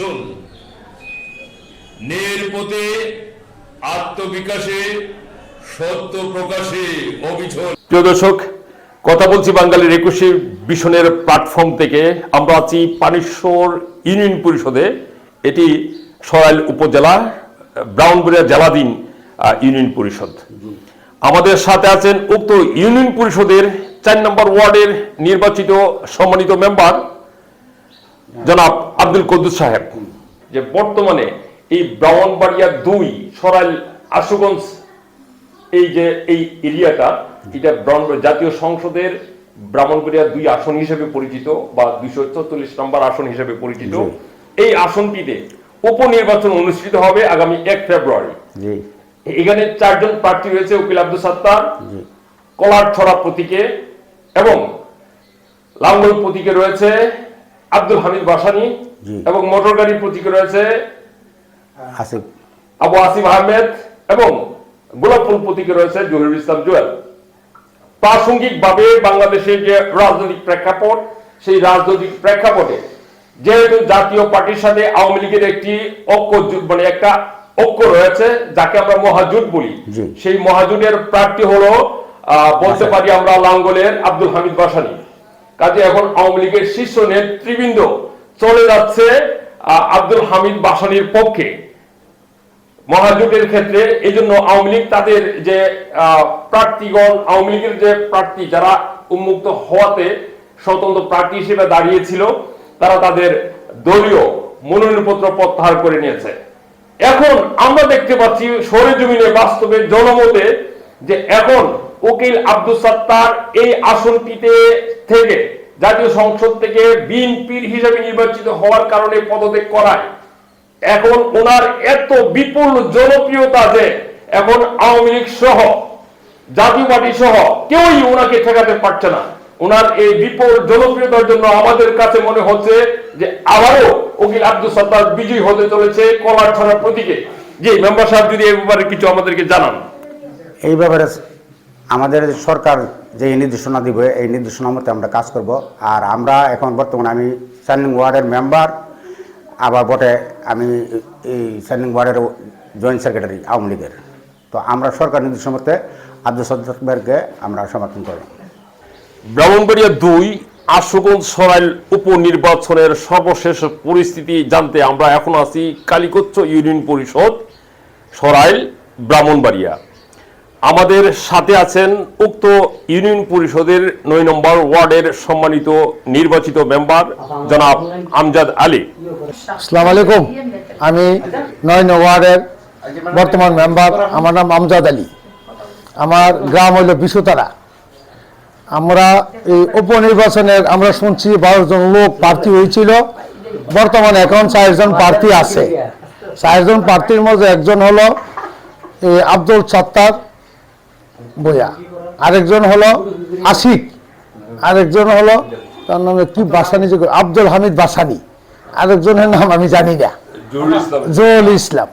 Mission নের পথে, আত্মবিকাশে, সত্য প্রকাশে অবিচল। প্রিয় দর্শক, কথা বলছি বাঙালির একুশে প্ল্যাটফর্ম থেকে। আমরা আছি ইউনিয়ন পরিষদে। এটি সরাইল উপজেলা ব্রাউনবাড়িয়া জেলাধীন ইউনিয়ন পরিষদ। আমাদের সাথে আছেন উক্ত ইউনিয়ন পরিষদের চার নম্বর ওয়ার্ডের নির্বাচিত সম্মানিত মেম্বার জনাব আব্দুল কদ্দুস সাহেব। যে বর্তমানে এই ব্রাহ্মণবাড়িয়া দুই সরাইল আশুগঞ্জ এই যে এই এরিয়াটা এটা জাতীয় সংসদের ব্রাহ্মণবাড়িয়া দুই আসন হিসেবে পরিচিত বা দুইশো চল্লিশ নম্বর আসন হিসেবে পরিচিত। এই আসনটিতে উপনির্বাচন অনুষ্ঠিত হবে আগামী এক ফেব্রুয়ারি। এখানে চারজন প্রার্থী রয়েছে উকিল আব্দুল সাত্তার জি। কলার ছড়া প্রতীকে এবং লাঙ্গল প্রতীকে রয়েছে আব্দুল হামিদ বাসানি এবং মোটর গাড়ি প্রতীকে রয়েছে আসিফ। আবু আসিফ আহমেদ এবং গোলাপ ফুল প্রতীকে রয়েছে জহিরুল ইসলাম জুয়েল। প্রাসঙ্গিকভাবে বাংলাদেশের যে রাজনৈতিক প্রেক্ষাপট সেই রাজনৈতিক প্রেক্ষাপটে যেহেতু জাতীয় পার্টির সাথে আওয়ামী লীগের একটি ঐক্য জোট মানে একটা ঐক্য রয়েছে যাকে আমরা মহাজোট বলি। সেই মহাজোটের প্রার্থী হলো আহ, বলতে পারি আমরা লাঙ্গলের আব্দুল হামিদ বাসানি। কাজে এখন আওয়ামী লীগের শীর্ষ নেতৃবৃন্দ চলে যাচ্ছে আব্দুল হামিদ বাসানির পক্ষে। মহাজোটের ক্ষেত্রে এই জন্য আওয়ামী লীগ তাদের যে প্রার্থীগণ, আওয়ামী লীগের যে প্রার্থী যারা উন্মুক্ত হওয়াতে স্বতন্ত্র প্রার্থী হিসেবে দাঁড়িয়েছিল, তারা তাদের দলীয় মনোনয়নপত্র প্রত্যাহার করে নিয়েছে। এখন আমরা দেখতে পাচ্ছি সরে জমিনে বাস্তবে জনমতে যে এখন উকিল আব্দুল সাত্তার এই আসনটিতে থেকে জাতীয় সংসদ থেকে বিএনপির হিসেবে নির্বাচিত হওয়ার কারণে পদত্যাগ করায়। এখন ওনার এত বিপুল জনপ্রিয়তা যে এখন আওয়ামী লীগ সহ, জাতীয় পার্টি সহ কেউই ওনাকে ঠেকাতে পারছে না। ওনার এই বিপুল জনপ্রিয়তার জন্য আমাদের কাছে মনে হচ্ছে যে আবারও উকিল আব্দুল সত্তার বিজয়ী হতে চলেছে কলার ছড়ার প্রতীকে। জি, মেম্বার সাহেব, যদি এই ব্যাপারে কিছু আমাদেরকে জানান। এই ব্যাপারে আমাদের সরকার যে এই নির্দেশনা দিবে, এই নির্দেশনা মতে আমরা কাজ করব। আর আমরা এখন বর্তমানে আমি স্যান্ডিং ওয়ার্ডের মেম্বার, আবার বটে আমি এই স্যান্ডিং ওয়ার্ডের জয়েন্ট সেক্রেটারি আওয়ামী লীগের। তো আমরা সরকার নির্দেশনা মতে আব্দুল সদ্দারকে আমরা সমর্থন করব। ব্রাহ্মণবাড়িয়া দুই, আশুগঞ্জ সরাইল উপনির্বাচনের সর্বশেষ পরিস্থিতি জানতে আমরা এখন আছি কালিকচ্চ ইউনিয়ন পরিষদ সরাইল ব্রাহ্মণবাড়িয়া। আমাদের সাথে আছেন উক্ত ইউনিয়ন পরিষদের নয় নম্বর ওয়ার্ডের সম্মানিত নির্বাচিত মেম্বার জনাব আমজাদ আলী। আসসালামু আলাইকুম। আমি নয় ওয়ার্ডের বর্তমান মেম্বার, আমার নাম আমজাদ আলী। আমার গ্রাম হইল বিশুতারা। আমরা এই উপনির্বাচনের, আমরা শুনছি বারো জন লোক প্রার্থী হয়েছিল। বর্তমানে এখন চারজন প্রার্থী আছে। চারজন প্রার্থীর মধ্যে একজন হলো আব্দুল সত্তার বইয়া। আরেকজন হলো আশিক আরেকজন হলো তার নামে কি? বাসানি যে আব্দুল হামিদ বাসানি। আরেকজনের নাম আমি জানি না। জহুল ইসলাম।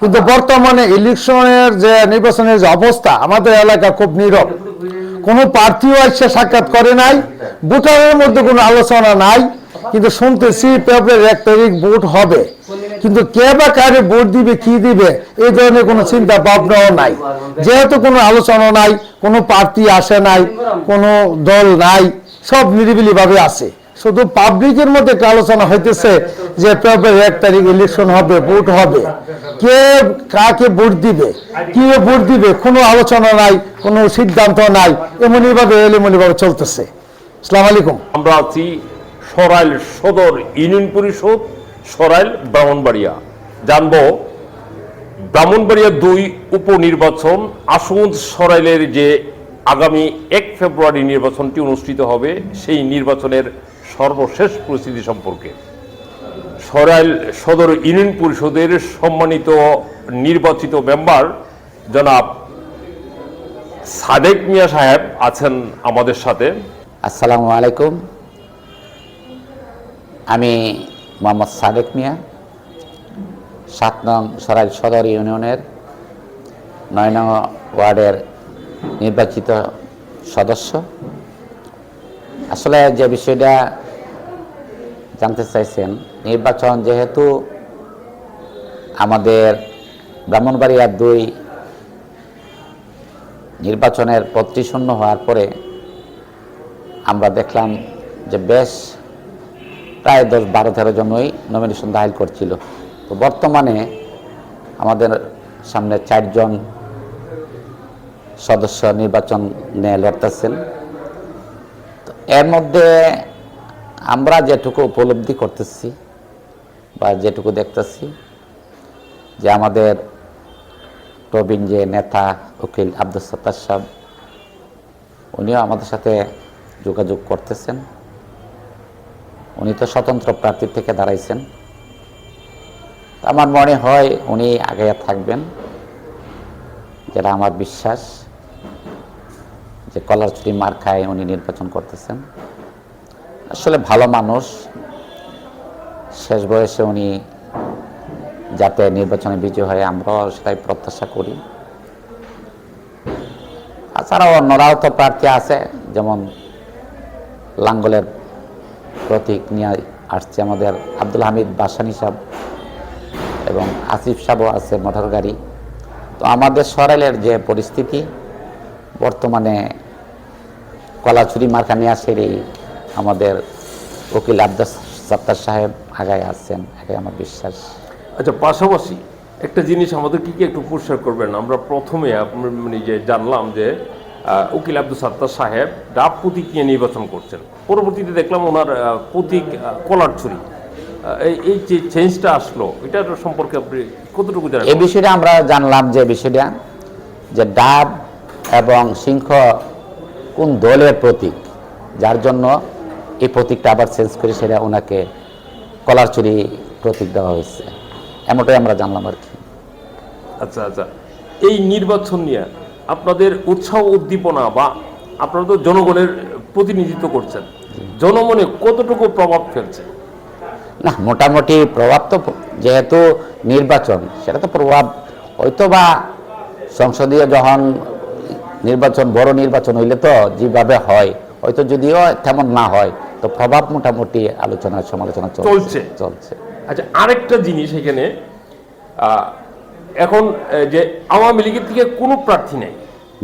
কিন্তু বর্তমানে ইলেকশনের যে নির্বাচনের যে অবস্থা আমাদের এলাকা খুব নীরব। কোনো প্রার্থীও এসে সাক্ষাৎ করে নাই। ভোটারের মধ্যে কোনো আলোচনা নাই। কিন্তু শুনতেছি পেপারের এক তারিখ ভোট হবে। কিন্তু কে বা কারে ভোট দিবে, কি দিবে, এই ধরনের কোনো চিন্তা ভাবনাও নাই। যেহেতু কোনো আলোচনা নাই, কোনো প্রার্থী আসে নাই, কোনো দল নাই, সব নিরিবিলি ভাবে আছে। শুধু পাবলিকের মধ্যে একটা আলোচনা হইতেছে যে ফেব্রুয়ারি এক তারিখ ইলেকশন হবে, ভোট হবে। কে কাকে ভোট দিবে কি ভোট দিবে, কোনো আলোচনা নাই, কোনো সিদ্ধান্ত নাই এমনই ভাবে এমনই ভাবে চলতেছে। আসসালামু আলাইকুম। আমরা আছি সরাইল সদর ইউনিয়ন পরিষদ। সরাইল ব্রাহ্মণবাড়িয়া। জানব, ব্রাহ্মণবাড়িয়া দুই উপনির্বাচন আশুগঞ্জ সরাইলের যে আগামী এক ফেব্রুয়ারি নির্বাচনটি অনুষ্ঠিত হবে, সেই নির্বাচনের সর্বশেষ পরিস্থিতি সম্পর্কে। সরাইল সদর ইউনিয়ন পরিষদের সম্মানিত নির্বাচিত মেম্বার জনাব সাদেক মিয়া সাহেব আছেন আমাদের সাথে। আসসালামু আলাইকুম। আমি মোহাম্মদ সাদেক মিয়া, সাত নং সরাইল সদর ইউনিয়নের নয় নং ওয়ার্ডের নির্বাচিত সদস্য। আসলে যে বিষয়টা জানতে চাইছেন, নির্বাচন যেহেতু আমাদের ব্রাহ্মণবাড়িয়ার দুই নির্বাচনের পত্রী শূন্য হওয়ার পরে আমরা দেখলাম যে বেশ প্রায় দশ বারো, তেরো জনই নমিনেশন দাখিল করছিল। তো বর্তমানে আমাদের সামনে চারজন সদস্য নির্বাচন নিয়ে লড়তেছেন। তো এর মধ্যে আমরা যেটুকু উপলব্ধি করতেছি বা যেটুকু দেখতেছি যে আমাদের প্রবীণ যে নেতা উকিল আব্দুল সত্তার সাহেব, উনিও আমাদের সাথে যোগাযোগ করতেছেন। উনি তো স্বতন্ত্র প্রার্থী থেকে দাঁড়াইছেন। আমার মনে হয় উনি আগে থাকবেন, যেটা আমার বিশ্বাস, যে কলারচুরি মার খায় উনি নির্বাচন করতেছেন। আসলে ভালো মানুষ, শেষ বয়সে উনি যাতে নির্বাচনে বিজয় হয়, আমরাও সেটাই প্রত্যাশা করি। তাছাড়াও অন্যরাও তো প্রার্থী আছে, যেমন লাঙ্গলের প্রতীক নিয়ে আসছে আমাদের আব্দুল হামিদ বাসানি সাহেব এবং আসিফ সাহেবও আছে মোটর গাড়ি। তো আমাদের সরেলের যে পরিস্থিতি, বর্তমানে কলাচুরি মার্কা নিয়ে আসেরই আমাদের উকিল আব্দাস সত্তার সাহেব আগায় আসছেন এটাই আমার বিশ্বাস। আচ্ছা পাশাপাশি একটা জিনিস আমাদেরকে কি একটু পরিষ্কার করবেন? আমরা প্রথমে মানে যে জানলাম যে উকিল আব্দুল সাত্তার সাহেব ডাব প্রতীক নিয়ে নির্বাচন করছেন। পরবর্তীতে দেখলাম ওনার প্রতীক কলার ছুরি। এই এই যে চেঞ্জটা আসলো এটার সম্পর্কে আপনি কতটুকু জানেন? এই বিষয়টা আমরা জানলাম যে বিষয়টা যে ডাব এবং সিংহ কোন দলের প্রতীক যার জন্য এই প্রতীকটা আবার চেঞ্জ করে সেটা ওনাকে কলার চুরি প্রতীক দেওয়া হয়েছে। এমনটাই আমরা জানলাম আর কি। আচ্ছা আচ্ছা। এই নির্বাচন নিয়ে আপনাদের উৎসাহ উদ্দীপনা বা আপনারা তো জনগণের প্রতিনিধিত্ব করছেন। জনমনে কতটুকু প্রভাব ফেলছে? না মোটামুটি প্রভাব তো যেহেতু নির্বাচন সেটা তো প্রভাব হয়তো বা সংসদীয় যখন নির্বাচন বড় নির্বাচন হইলে তো যেভাবে হয় হয়তো যদিও তেমন না হয় তো প্রভাব মোটামুটি আলোচনা সমালোচনা চলছে। চলছে। আচ্ছা আরেকটা জিনিস এখানে এখন যে আওয়ামী লীগের থেকে কোনো প্রার্থী নেই।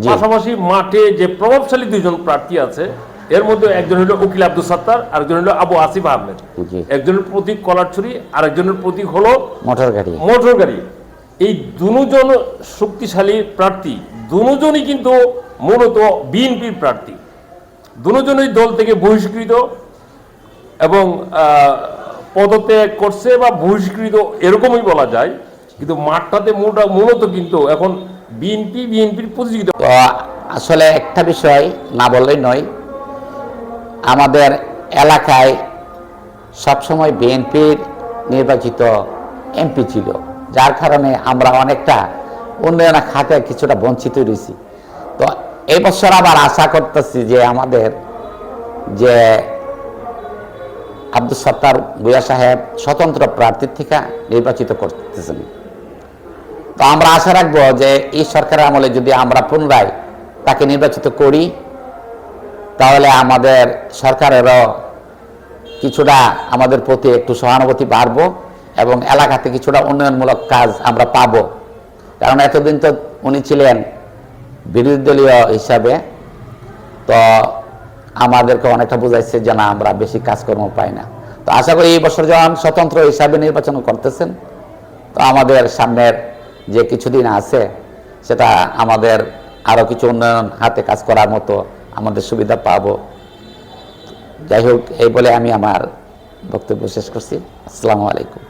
পাশাপাশি মাঠে যে প্রভাবশালী দুইজন প্রার্থী আছে এর মধ্যে একজন হলো উকিল আব্দুল সাত্তার আরেকজন হলো আবু আসিফ আহমেদ। একজনের প্রতীক কলারছড়ি আরেকজনের প্রতীক হলো মোটর গাড়ি মোটর গাড়ি এই দুজন শক্তিশালী প্রার্থী দুজনই কিন্তু মূলত বিএনপির প্রার্থী। দুজনই দল থেকে বহিষ্কৃত এবং আহ, পদত্যাগ করছে বা বহিষ্কৃত এরকমই বলা যায়। কিন্তু মাঠটাতে মোটা মূলত কিন্তু এখন বিএনপি, বিএনপির প্রতিযোগিতা। আসলে একটা বিষয় না বললেই নয়। আমাদের এলাকায় সবসময় বিএনপির নির্বাচিত এমপি ছিল, যার কারণে আমরা অনেকটা উন্নয়ন খাতে কিছুটা বঞ্চিত রয়েছি। তো এবছর আবার আশা করতেছি যে আমাদের যে আব্দুল সত্তার গুয়া সাহেব স্বতন্ত্র প্রার্থীর থেকে নির্বাচিত করতেছেন। তো আমরা আশা রাখব যে এই সরকারের আমলে যদি আমরা পুনরায় তাকে নির্বাচিত করি, তাহলে আমাদের সরকারেরও কিছুটা আমাদের প্রতি একটু সহানুভূতি বাড়বো এবং এলাকাতে কিছুটা উন্নয়নমূলক কাজ আমরা পাব। কারণ এতদিন তো উনি ছিলেন বিরোধী দলীয় হিসাবে, তো আমাদেরকে অনেকটা বুঝাইছে যে না, আমরা বেশি কাজকর্ম পাই না। তো আশা করি এই বছর যখন স্বতন্ত্র হিসাবে নির্বাচন করতেছেন, তো আমাদের সামনের যে কিছুদিন আছে, সেটা আমাদের আরও কিছু উন্নয়ন হাতে কাজ করার মতো আমাদের সুবিধা পাব। যাই হোক, এই বলে আমি আমার বক্তব্য শেষ করছি। আসসালামু আলাইকুম।